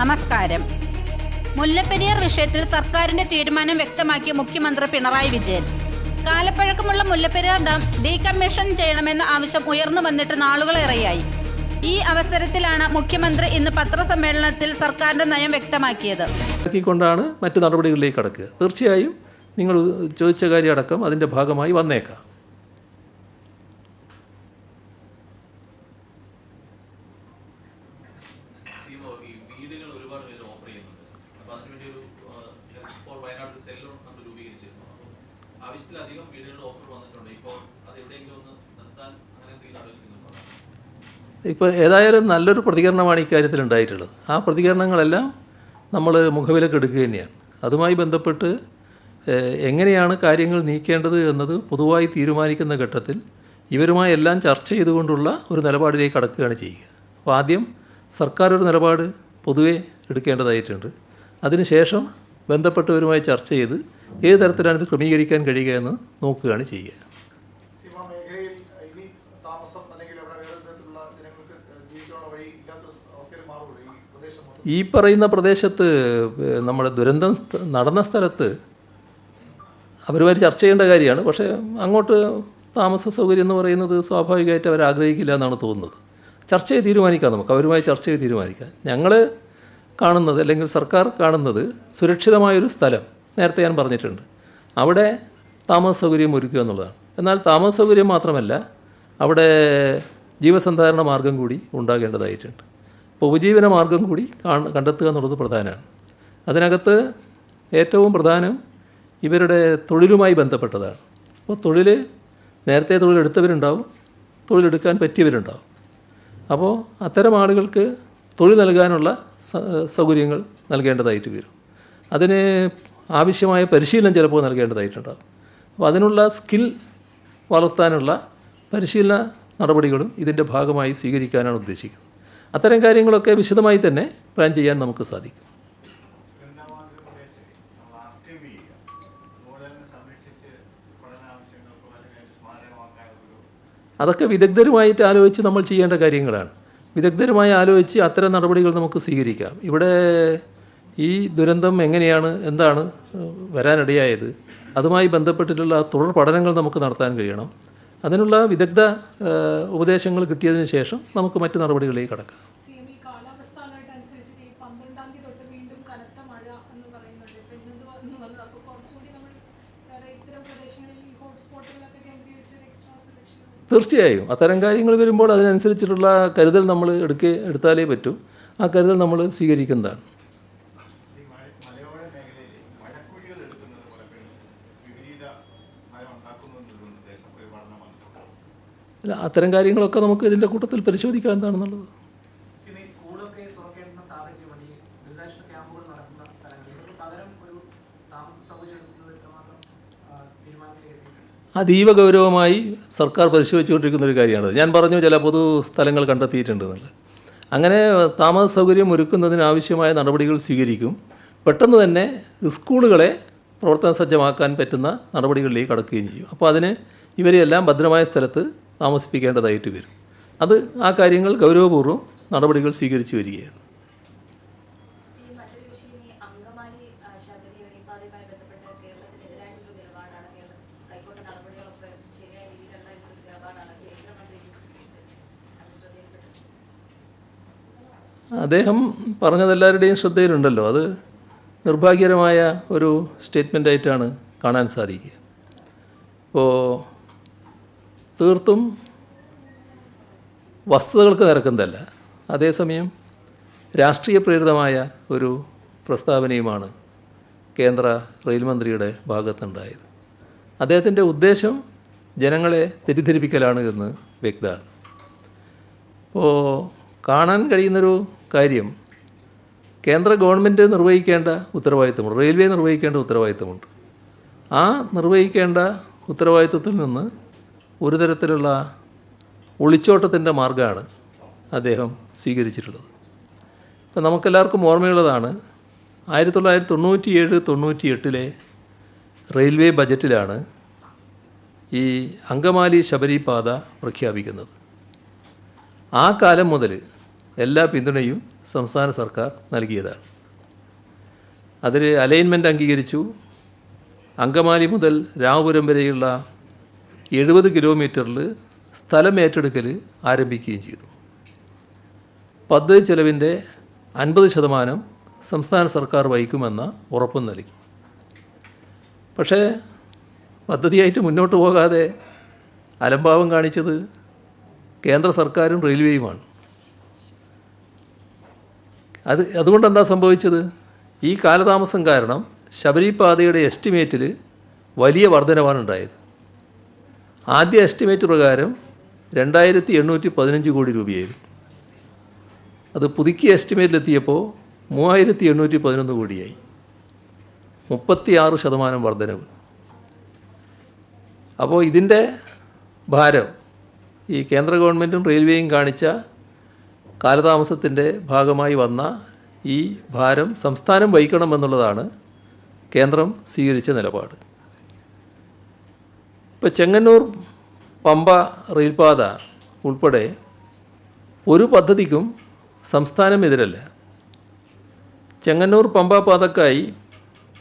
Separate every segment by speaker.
Speaker 1: നമസ്കാരം. മുല്ലപ്പെരിയാർ വിഷയത്തിൽ സർക്കാരിന്റെ തീരുമാനം വ്യക്തമാക്കിയ മുഖ്യമന്ത്രി പിണറായി വിജയൻ. കാലപ്പഴക്കമുള്ള മുല്ലപ്പെരിയാർ ഡാം ഡീകമ്മീഷൻ ചെയ്യണമെന്ന ആവശ്യം ഉയർന്നു വന്നിട്ട് നാളുകളേറെയായി ഈ അവസരത്തിലാണ് മുഖ്യമന്ത്രി ഇന്ന് പത്രസമ്മേളനത്തിൽ സർക്കാരിന്റെ നയം വ്യക്തമാക്കിയത്.
Speaker 2: കൊണ്ടാണ് മറ്റു നടപടികളിലേക്ക് കടക്കുക. തീർച്ചയായും നിങ്ങൾ ചോദിച്ച കാര്യം അടക്കം അതിന്റെ ഭാഗമായി വന്നേക്കാം.
Speaker 3: ഇപ്പോൾ
Speaker 2: ഏതായാലും നല്ലൊരു പ്രതികരണമാണ് ഇക്കാര്യത്തിൽ ഉണ്ടായിട്ടുള്ളത്. ആ പ്രതികരണങ്ങളെല്ലാം നമ്മൾ മുഖവിലക്ക് എടുക്കുക തന്നെയാണ്. അതുമായി ബന്ധപ്പെട്ട് എങ്ങനെയാണ് കാര്യങ്ങൾ നീക്കേണ്ടത് എന്നത് പൊതുവായി തീരുമാനിക്കുന്ന ഘട്ടത്തിൽ ഇവരുമായി എല്ലാം ചർച്ച ചെയ്തുകൊണ്ടുള്ള ഒരു നിലപാടിലേക്ക് കടക്കുകയാണ് ചെയ്യുക. അപ്പോൾ ആദ്യം സർക്കാർ ഒരു നിലപാട് പൊതുവേ എടുക്കേണ്ടതായിട്ടുണ്ട്. അതിനുശേഷം ബന്ധപ്പെട്ടവരുമായി ചർച്ച ചെയ്ത് ഏത് തരത്തിലാണ് ഇത് ക്രമീകരിക്കാൻ കഴിയുക എന്ന് നോക്കുകയാണ് ചെയ്യുക.
Speaker 4: ഈ
Speaker 2: പറയുന്ന പ്രദേശത്ത് നമ്മുടെ ദുരന്തം നടന്ന സ്ഥലത്ത് അവരുമായി ചർച്ച ചെയ്യേണ്ട കാര്യമാണ്. പക്ഷേ അങ്ങോട്ട് താമസ സൗകര്യം എന്ന് പറയുന്നത് സ്വാഭാവികമായിട്ട് അവർ ആഗ്രഹിക്കില്ല എന്നാണ് തോന്നുന്നത്. ചർച്ച ചെയ്ത് തീരുമാനിക്കാം നമുക്ക്. അവരുമായി ചർച്ച ചെയ്ത് തീരുമാനിക്കാം. ഞങ്ങൾ കാണുന്നത് അല്ലെങ്കിൽ സർക്കാർ കാണുന്നത് സുരക്ഷിതമായൊരു സ്ഥലം. നേരത്തെ ഞാൻ പറഞ്ഞിട്ടുണ്ട്. അവിടെ താമസ സൗകര്യം ഒരുക്കുക എന്നുള്ളതാണ്. എന്നാൽ താമസ സൗകര്യം മാത്രമല്ല അവിടെ ജീവസന്ധാരണ മാർഗം കൂടി ഉണ്ടാകേണ്ടതായിട്ടുണ്ട്. അപ്പോൾ ഉപജീവന മാർഗം കൂടി കാണ കണ്ടെത്തുക എന്നുള്ളത് പ്രധാനമാണ്. അതിനകത്ത് ഏറ്റവും പ്രധാനം ഇവരുടെ തൊഴിലുമായി ബന്ധപ്പെട്ടതാണ്. അപ്പോൾ തൊഴിൽ നേരത്തെ തൊഴിലെടുത്തവരുണ്ടാവും തൊഴിലെടുക്കാൻ പറ്റിയവരുണ്ടാവും. അപ്പോൾ അത്തരം ആളുകൾക്ക് തൊഴിൽ നൽകാനുള്ള സൗകര്യങ്ങൾ നൽകേണ്ടതായിട്ട് വരും. അതിന് ആവശ്യമായ പരിശീലനം ചിലപ്പോൾ നൽകേണ്ടതായിട്ടുണ്ടാകും അപ്പോൾ അതിനുള്ള സ്കിൽ വളർത്താനുള്ള പരിശീലന നടപടികളും ഇതിന്റെ ഭാഗമായി സ്വീകരിക്കാനാണ് ഉദ്ദേശിക്കുന്നത്. അത്തരം കാര്യങ്ങളൊക്കെ വിശദമായി തന്നെ പ്ലാൻ ചെയ്യാൻ നമുക്ക് സാധിക്കും. അതൊക്കെ വിദഗ്ധരുമായിട്ട് ആലോചിച്ച് നമ്മൾ ചെയ്യേണ്ട കാര്യങ്ങളാണ്. വിദഗ്ധരുമായി ആലോചിച്ച് അത്തരം നടപടികൾ നമുക്ക് സ്വീകരിക്കാം. ഇവിടെ ഈ ദുരന്തം എങ്ങനെയാണ് എന്താണ് വരാനിടയായത് അതുമായി ബന്ധപ്പെട്ടിട്ടുള്ള തുടർ പഠനങ്ങൾ നമുക്ക് നടത്താൻ കഴിയണം. അതിനുള്ള വിദഗ്ധ ഉപദേശങ്ങൾ കിട്ടിയതിന് ശേഷം നമുക്ക് മറ്റ് നടപടികളിലേക്ക് കടക്കാം. തീർച്ചയായും. അത്തരം കാര്യങ്ങൾ വരുമ്പോൾ അതിനനുസരിച്ചിട്ടുള്ള കരുതൽ നമ്മൾ എടുക്കേ എടുത്താലേ പറ്റൂ. ആ കരുതൽ നമ്മൾ സ്വീകരിക്കുന്നതാണ്. അല്ല, അത്തരം കാര്യങ്ങളൊക്കെ നമുക്ക് ഇതിന്റെ കൂട്ടത്തിൽ പരിശോധിക്കാം എന്താണെന്നുള്ളത്. അതീവ ഗൗരവമായി സർക്കാർ പരിശോധിച്ചുകൊണ്ടിരിക്കുന്ന ഒരു കാര്യമാണ്. ഞാൻ പറഞ്ഞു ചില പൊതു സ്ഥലങ്ങൾ കണ്ടെത്തിയിട്ടുണ്ട് എന്നുള്ളത് അങ്ങനെ താമസ സൗകര്യം ഒരുക്കുന്നതിനാവശ്യമായ നടപടികൾ സ്വീകരിക്കും. പെട്ടെന്ന് തന്നെ സ്കൂളുകളെ പ്രവർത്തന സജ്ജമാക്കാൻ പറ്റുന്ന നടപടികളിലേക്ക് കടക്കുകയും ചെയ്യും. അപ്പോൾ അതിന് ഇവരെയെല്ലാം ഭദ്രമായ സ്ഥലത്ത് താമസിപ്പിക്കേണ്ടതായിട്ട് വരും. അത് ആ കാര്യങ്ങൾ ഗൗരവപൂർവം നടപടികൾ സ്വീകരിച്ചു വരികയാണ്. അദ്ദേഹം പറഞ്ഞതെല്ലാവരുടെയും ശ്രദ്ധയിലുണ്ടല്ലോ. അത് നിർഭാഗ്യകരമായ ഒരു സ്റ്റേറ്റ്മെന്റായിട്ടാണ് കാണാൻ സാധിക്കുക. ഇപ്പോൾ തീർത്തും വസ്തുതകൾക്ക് നിരക്കുന്നതല്ല. അതേസമയം രാഷ്ട്രീയ പ്രേരിതമായ ഒരു പ്രസ്താവനയുമാണ് കേന്ദ്ര റെയിൽ മന്ത്രിയുടെ ഭാഗത്തുണ്ടായത്. അദ്ദേഹത്തിന്റെ ഉദ്ദേശം ജനങ്ങളെ തെറ്റിദ്ധരിപ്പിക്കലാണ് എന്ന് വ്യക്തമാണ്. അപ്പോൾ കാണാൻ കഴിയുന്നൊരു കാര്യം കേന്ദ്ര ഗവൺമെന്റ് നിർവഹിക്കേണ്ട ഉത്തരവാദിത്തമുണ്ട് റെയിൽവേ നിർവഹിക്കേണ്ട ഉത്തരവാദിത്തമുണ്ട്. ആ നിർവഹിക്കേണ്ട ഉത്തരവാദിത്വത്തിൽ നിന്ന് ഒരു തരത്തിലുള്ള ഒളിച്ചോട്ടത്തിന്റെ മാർഗമാണ് അദ്ദേഹം സ്വീകരിച്ചിട്ടുള്ളത്. ഇപ്പം നമുക്കെല്ലാവർക്കും ഓർമ്മയുള്ളതാണ് ആയിരത്തി തൊള്ളായിരത്തി തൊണ്ണൂറ്റി ഏഴ് തൊണ്ണൂറ്റി എട്ടിലെ റെയിൽവേ ബജറ്റിലാണ് ഈ അങ്കമാലി ശബരി പാത പ്രഖ്യാപിക്കുന്നത്. ആ കാലം മുതൽ എല്ലാ പിന്തുണയും സംസ്ഥാന സർക്കാർ നൽകിയതാണ്. അതിൽ അലൈൻമെന്റ് അംഗീകരിച്ചു. അങ്കമാലി മുതൽ രാമപുരം വരെയുള്ള എഴുപത് കിലോമീറ്ററിൽ സ്ഥലം ഏറ്റെടുക്കൽ ആരംഭിക്കുകയും ചെയ്തു. പദ്ധതി ചെലവിന്റെ അൻപത് ശതമാനം സംസ്ഥാന സർക്കാർ വഹിക്കുമെന്ന ഉറപ്പും നൽകി. പക്ഷേ പദ്ധതിയായിട്ട് മുന്നോട്ട് പോകാതെ അലംഭാവം കാണിച്ചത് കേന്ദ്ര സർക്കാരും റെയിൽവേയുമാണ്. അത് അതുകൊണ്ട് എന്താ സംഭവിച്ചത്? ഈ കാലതാമസം കാരണം ശബരിപാതയുടെ എസ്റ്റിമേറ്റിൽ വലിയ വർധനവാണ് ഉണ്ടായത്. ആദ്യ എസ്റ്റിമേറ്റ് പ്രകാരം രണ്ടായിരത്തി എണ്ണൂറ്റി പതിനഞ്ച് കോടി രൂപയായിരുന്നു. അത് പുതുക്കിയ എസ്റ്റിമേറ്റിലെത്തിയപ്പോൾ മൂവായിരത്തി എണ്ണൂറ്റി പതിനൊന്ന് കോടിയായി. മുപ്പത്തിയാറ് ശതമാനം വർധനവ്. അപ്പോൾ ഇതിന്റെ ഭാരം ഈ കേന്ദ്ര ഗവൺമെന്റും റെയിൽവേയും കാണിച്ച കാലതാമസത്തിന്റെ ഭാഗമായി വന്ന ഈ ഭാരം സംസ്ഥാനം വഹിക്കണമെന്നുള്ളതാണ് കേന്ദ്രം സ്വീകരിച്ച നിലപാട്. ഇപ്പോൾ ചെങ്ങന്നൂർ പമ്പ റെയിൽപാത ഉൾപ്പെടെ ഒരു പദ്ധതിക്കും സംസ്ഥാനം എതിരല്ല. ചെങ്ങന്നൂർ പമ്പ പാതക്കായി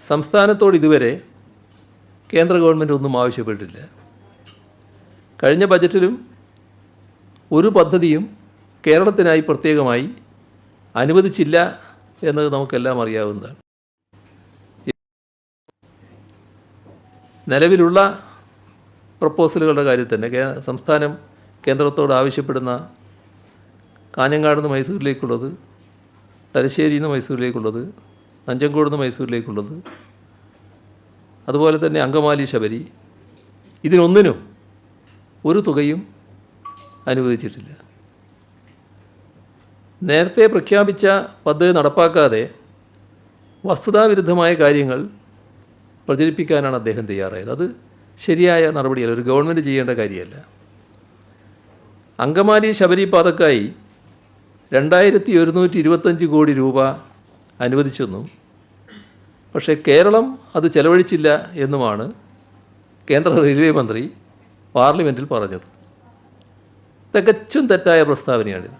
Speaker 2: സംസ്ഥാനത്തോട് ഇതുവരെ കേന്ദ്ര ഗവൺമെന്റ് ഒന്നും ആവശ്യപ്പെട്ടില്ല കഴിഞ്ഞ ബജറ്റിലും ഒരു പദ്ധതിയും കേരളത്തിനായി പ്രത്യേകമായി അനുവദിച്ചില്ല എന്നത് നമുക്കെല്ലാം അറിയാവുന്നതാണ്. നിലവിലുള്ള പ്രപ്പോസലുകളുടെ കാര്യത്തിൽ തന്നെ. സംസ്ഥാനം കേന്ദ്രത്തോട് ആവശ്യപ്പെടുന്ന കാഞ്ഞങ്ങാട് നിന്ന് മൈസൂരിലേക്കുള്ളത് തലശ്ശേരിയിൽ നിന്ന് മൈസൂരിലേക്കുള്ളത് നഞ്ചങ്കോട് നിന്ന് മൈസൂരിലേക്കുള്ളത് അതുപോലെ തന്നെ അങ്കമാലി ശബരി ഇതിനൊന്നിനും ഒരു തുകയും അനുവദിച്ചിട്ടില്ല. നേരത്തെ പ്രഖ്യാപിച്ച പദ്ധതി നടപ്പാക്കാതെ വസ്തുതാവിരുദ്ധമായ കാര്യങ്ങൾ പ്രചരിപ്പിക്കാനാണ് അദ്ദേഹം തയ്യാറായത്. അത് ശരിയായ നടപടിയല്ല ഒരു ഗവൺമെന്റ് ചെയ്യേണ്ട കാര്യമല്ല. അങ്കമാലി ശബരി പാതക്കായി രണ്ടായിരത്തി ഒരുന്നൂറ്റി ഇരുപത്തഞ്ച് കോടി രൂപ അനുവദിച്ചെന്നും പക്ഷേ കേരളം അത് ചെലവഴിച്ചില്ല എന്നുമാണ് കേന്ദ്ര റെയിൽവേ മന്ത്രി പാർലമെന്റിൽ പറഞ്ഞത്. തികച്ചും തെറ്റായ പ്രസ്താവനയാണിത്.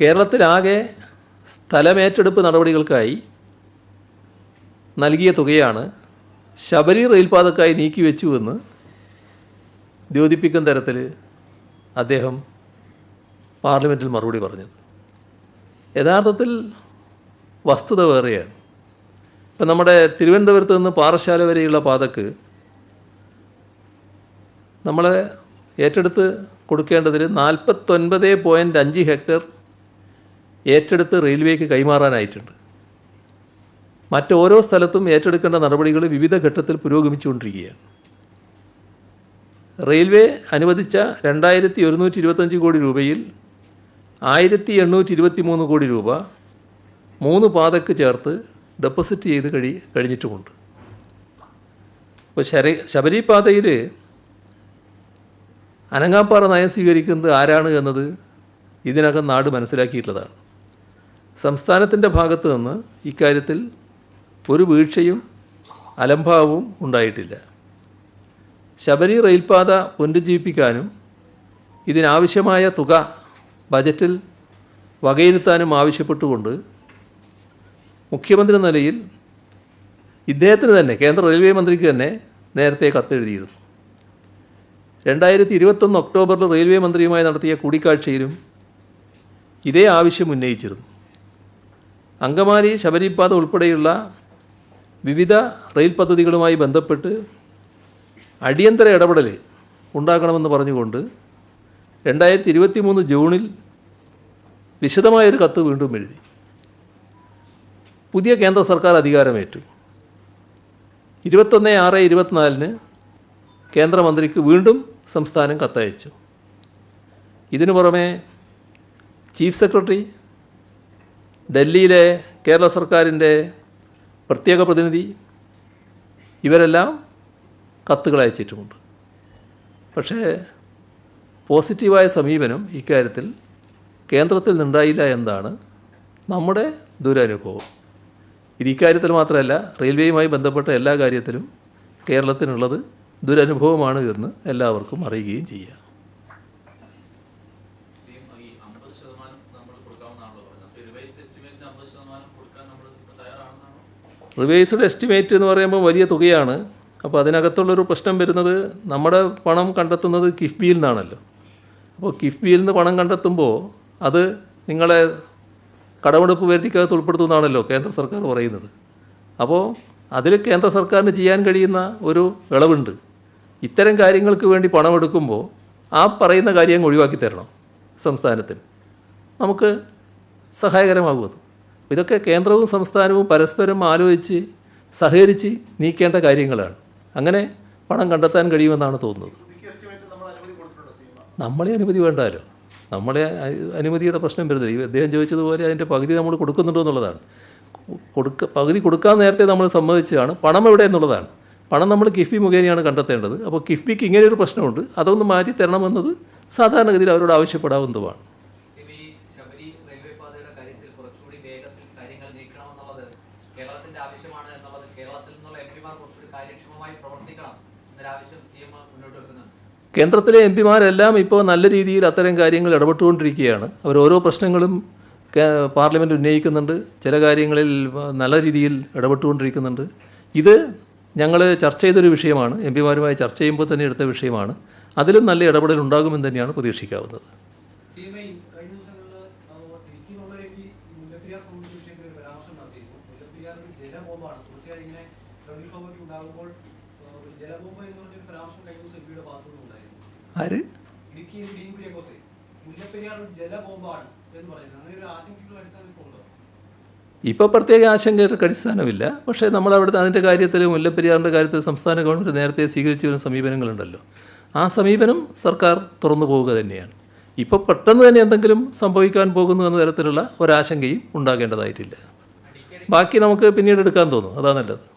Speaker 2: കേരളത്തിലാകെ സ്ഥലമേറ്റെടുപ്പ് നടപടികൾക്കായി നൽകിയ തുകയാണ് ശബരി റെയിൽപാതക്കായി നീക്കിവെച്ചുവെന്ന് ദ്യോതിപ്പിക്കുന്ന തരത്തിൽ അദ്ദേഹം പാർലമെന്റിൽ മറുപടി പറഞ്ഞത്. യഥാർത്ഥത്തിൽ വസ്തുത വേറെയാണ്. ഇപ്പം നമ്മുടെ തിരുവനന്തപുരത്ത് നിന്ന് പാറശാല വരെയുള്ള പാതക്ക് നമ്മളെ ഏറ്റെടുത്ത് കൊടുക്കേണ്ടതിൽ നാൽപ്പത്തൊൻപത് പോയിന്റ് അഞ്ച് ഹെക്ടർ ഏറ്റെടുത്ത് റെയിൽവേക്ക് കൈമാറാനായിട്ടുണ്ട്. മറ്റോരോ സ്ഥലത്തും ഏറ്റെടുക്കേണ്ട നടപടികൾ വിവിധ ഘട്ടത്തിൽ പുരോഗമിച്ചുകൊണ്ടിരിക്കുകയാണ്. റെയിൽവേ അനുവദിച്ച രണ്ടായിരത്തി ഒരുന്നൂറ്റി ഇരുപത്തഞ്ച് കോടി രൂപയിൽ ആയിരത്തി എണ്ണൂറ്റി ഇരുപത്തി മൂന്ന് കോടി രൂപ മൂന്ന് പാതക്ക് ചേർത്ത് ഡെപ്പോസിറ്റ് ചെയ്ത് കഴി കഴിഞ്ഞിട്ടുമുണ്ട്. ഇപ്പോൾ ശര ശബരി പാതയിൽ അനങ്ങാപ്പാറ നയം സ്വീകരിക്കുന്നത് ആരാണ് എന്നത് ഇതിനകം നാട് മനസ്സിലാക്കിയിട്ടുള്ളതാണ്. സംസ്ഥാനത്തിന്റെ ഭാഗത്ത് നിന്ന് ഇക്കാര്യത്തിൽ ഒരു വീഴ്ചയും അലംഭാവവും ഉണ്ടായിട്ടില്ല. ശബരി റെയിൽപാത പുനരുജ്ജീവിപ്പിക്കാനും ഇതിനാവശ്യമായ തുക ബജറ്റിൽ വകയിരുത്താനും ആവശ്യപ്പെട്ടുകൊണ്ട് മുഖ്യമന്ത്രി നിലയിൽ ഇദ്ദേഹത്തിന് തന്നെ കേന്ദ്ര റെയിൽവേ മന്ത്രിക്ക് തന്നെ നേരത്തെ കത്തെഴുതിയിരുന്നു. രണ്ടായിരത്തി ഇരുപത്തൊന്ന് ഒക്ടോബറിൽ റെയിൽവേ മന്ത്രിയുമായി നടത്തിയ കൂടിക്കാഴ്ചയിലും ഇതേ ആവശ്യം ഉന്നയിച്ചിരുന്നു. അങ്കമാലി ശബരിപാത ഉൾപ്പെടെയുള്ള വിവിധ റെയിൽ പദ്ധതികളുമായി ബന്ധപ്പെട്ട് അടിയന്തര ഇടപെടൽ ഉണ്ടാക്കണമെന്ന് പറഞ്ഞുകൊണ്ട് രണ്ടായിരത്തി ഇരുപത്തി മൂന്ന് ജൂണിൽ വിശദമായൊരു കത്ത് വീണ്ടും എഴുതി. പുതിയ കേന്ദ്ര സർക്കാർ അധികാരമേറ്റു. ഇരുപത്തൊന്ന് ആറ് ഇരുപത്തിനാലിന് കേന്ദ്രമന്ത്രിക്ക് വീണ്ടും സംസ്ഥാനം കത്തയച്ചു. ഇതിനു പുറമെ ചീഫ് സെക്രട്ടറി ഡൽഹിയിലെ കേരള സർക്കാരിന്റെ പ്രത്യേക പ്രതിനിധി. ഇവരെല്ലാം കത്തുകൾ അയച്ചിട്ടുമുണ്ട്. പക്ഷേ പോസിറ്റീവായ സമീപനം ഇക്കാര്യത്തിൽ കേന്ദ്രത്തിൽ നിന്നുണ്ടായില്ല എന്നാണ് നമ്മുടെ ദുരനുഭവം. ഇത് ഇക്കാര്യത്തിൽ മാത്രമല്ല റെയിൽവേയുമായി ബന്ധപ്പെട്ട എല്ലാ കാര്യത്തിലും കേരളത്തിനുള്ളത് ദുരനുഭവമാണ് എന്ന് എല്ലാവർക്കും അറിയുകയും ചെയ്യാം
Speaker 3: സെയിം ഈ അമ്പത് ശതമാനം നമ്മൾ
Speaker 2: റിവേഴ്സ്ഡ് എസ്റ്റിമേറ്റ് എന്ന് പറയുമ്പോൾ വലിയ തുകയാണ്. അപ്പോൾ അതിനകത്തുള്ളൊരു പ്രശ്നം വരുന്നത് നമ്മുടെ പണം കണ്ടെത്തുന്നത് കിഫ്ബിയിൽ നിന്നാണല്ലോ. അപ്പോൾ കിഫ്ബിയിൽ നിന്ന് പണം കണ്ടെത്തുമ്പോൾ അത് നിങ്ങളെ കടമെടുപ്പ് പരിധിക്കകത്ത് ഉൾപ്പെടുത്തുന്നതാണല്ലോ കേന്ദ്ര സർക്കാർ പറയുന്നത്. അപ്പോൾ അതിൽ കേന്ദ്ര സർക്കാരിന് ചെയ്യാൻ കഴിയുന്ന ഒരു ഇളവുണ്ട് ഇത്തരം കാര്യങ്ങൾക്ക് വേണ്ടി പണം എടുക്കുമ്പോൾ ആ പറയുന്ന കാര്യം ഒഴിവാക്കി തരണം സംസ്ഥാനത്തിന്. നമുക്ക് സഹായകരമാകും അത്. ഇതൊക്കെ കേന്ദ്രവും സംസ്ഥാനവും പരസ്പരം ആലോചിച്ച് സഹകരിച്ച് നീക്കേണ്ട കാര്യങ്ങളാണ്. അങ്ങനെ പണം കണ്ടെത്താൻ കഴിയുമെന്നാണ് തോന്നുന്നത്. നമ്മളെ അനുമതി വേണ്ടാലോ? നമ്മളെ അനുമതിയുടെ പ്രശ്നം വരുന്നില്ല. ഈ അദ്ദേഹം ചോദിച്ചതുപോലെ അതിന്റെ പകുതി നമ്മൾ കൊടുക്കുന്നുണ്ടോ എന്നുള്ളതാണ്. കൊടുക്ക പകുതി കൊടുക്കാൻ നേരത്തെ നമ്മൾ സമ്മതിച്ചതാണ്. പണം എവിടെ എന്നുള്ളതാണ്. പണം നമ്മൾ കിഫ്ബി മുഖേനയാണ് കണ്ടെത്തേണ്ടത്. അപ്പോൾ കിഫ്ബിക്ക് ഇങ്ങനെയൊരു പ്രശ്നമുണ്ട്. അതൊന്ന് മാറ്റി തരണമെന്നത് സാധാരണഗതിയിൽ അവരോട് ആവശ്യപ്പെടാവുന്നതുമാണ്
Speaker 5: സിബി ശബരി റെയിൽവേ പാതയുടെ കാര്യത്തിൽ കുറച്ചുകൂടി വേഗത്തിൽ കാര്യങ്ങൾ എന്നുള്ളത് കേരളത്തിന്റെ ആവശ്യമാണ് എന്നുള്ളത് കേരളത്തിൽ നിന്നുള്ള എം പിമാർ കുറച്ചുകൂടി കാര്യക്ഷമമായി പ്രവർത്തിക്കണം എന്നൊരാവശ്യം സി എം മുന്നോട്ട് വെക്കുന്നുണ്ട്.
Speaker 2: കേന്ദ്രത്തിലെ എം പിമാരെല്ലാം ഇപ്പോൾ നല്ല രീതിയിൽ അത്തരം കാര്യങ്ങൾ ഇടപെട്ടുകൊണ്ടിരിക്കുകയാണ്. അവർ ഓരോ പ്രശ്നങ്ങളും പാർലമെന്റ് ഉന്നയിക്കുന്നുണ്ട്. ചില കാര്യങ്ങളിൽ നല്ല രീതിയിൽ ഇടപെട്ടുകൊണ്ടിരിക്കുന്നുണ്ട്. ഇത് ഞങ്ങൾ ചർച്ച ചെയ്തൊരു വിഷയമാണ്. എം പിമാരുമായി ചർച്ച ചെയ്യുമ്പോൾ തന്നെ എടുത്ത വിഷയമാണ്. അതിലും നല്ല ഇടപെടൽ ഉണ്ടാകുമെന്ന് തന്നെയാണ് പ്രതീക്ഷിക്കാവുന്നത്
Speaker 6: സി എം ഐ കഴിഞ്ഞ ദിവസങ്ങളിൽ ഇടുക്കിയിലുള്ള ഈ മുല്ലപ്പെരിയാർ സംബന്ധിച്ച വിഷയത്തിൽ ഒരു പരാമർശം നടത്തിയിരുന്നു മുല്ലപ്പെരിയാർ ഒരു ജലബോംബാണ് തീർച്ചയായും ഇങ്ങനെ പ്രകൃതിക്ഷോഭയ്ക്ക് ഉണ്ടാകുമ്പോൾ ആ, ഒരു ജലബോംബ് എന്ന് പറഞ്ഞൊരു പരാമർശം കഴിഞ്ഞ ദിവസം എം പിയുടെ ഭാഗത്തുനിന്ന് ഉണ്ടായിരുന്നു
Speaker 2: ആര്
Speaker 6: ഇടുക്കിയിൽ ഡീൻ കുര്യാക്കോസെ മുല്ലപ്പെരിയാർ ഒരു ജലബോംബാണ് എന്ന് പറയുന്നത് അങ്ങനെ ഒരു ആശങ്കയ്ക്കുള്ള അടിസ്ഥാനം ഇപ്പോൾ ഉണ്ടോ?
Speaker 2: ഇപ്പോൾ പ്രത്യേക ആശങ്കയുടെ അടിസ്ഥാനമില്ല. പക്ഷേ നമ്മൾ അവിടുത്തെ അതിന്റെ കാര്യത്തിൽ മുല്ലപ്പെരിയാറിന്റെ കാര്യത്തിൽ സംസ്ഥാന ഗവൺമെന്റ് നേരത്തെ സ്വീകരിച്ചു വരുന്ന സമീപനങ്ങളുണ്ടല്ലോ. ആ സമീപനം സർക്കാർ തുറന്നു പോവുക തന്നെയാണ്. ഇപ്പോൾ പെട്ടെന്ന് തന്നെ എന്തെങ്കിലും സംഭവിക്കാൻ പോകുന്നു എന്ന തരത്തിലുള്ള ഒരാശങ്കയും ഉണ്ടാകേണ്ടതായിട്ടില്ല. ബാക്കി നമുക്ക് പിന്നീട് എടുക്കാൻ തോന്നും. അതാ നല്ലത്.